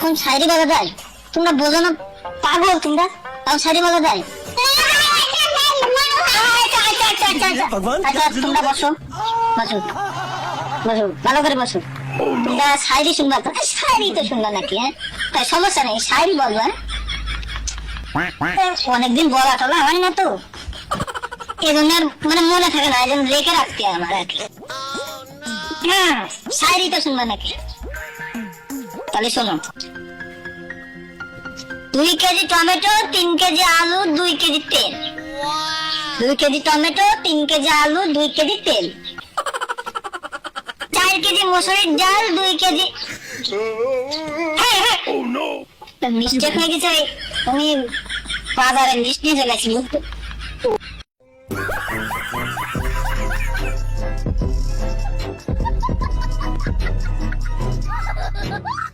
এখন শাড়ি বাজা যায়। তোমরা বোঝো না পাগল তোমরা তাও শাড়ি বাজা যায়। আচ্ছা, আচ্ছা, তোমরা বসো। বসো বসো ভালো করে বসো। তোমরা শায়রি শুনবা তো? শায়রি তো শুনবা নাকি হ্যাঁ? তাই সমস্যা নেই বলবা quack, quack. অনেকদিন বলা টলা হয় না তো। এই জন্য আর মানে মনে থাকে না এই জন্য রেখে রাখতে হয় আমার আর কি। হ্যাঁ শায়রি তো শুনবা নাকি? তাহলে শোনো। দুই কেজি টমেটো, তিন কেজি আলু, দুই কেজি তেল। দুই কেজি টমেটো, তিন কেজি আলু, দুই কেজি তেল। চার কেজি মসুরির ডাল, দুই কেজি মিস্টেক হয়ে গেছে তুমি বাজারে লিস্ট নিয়ে চলে Ha ha ha!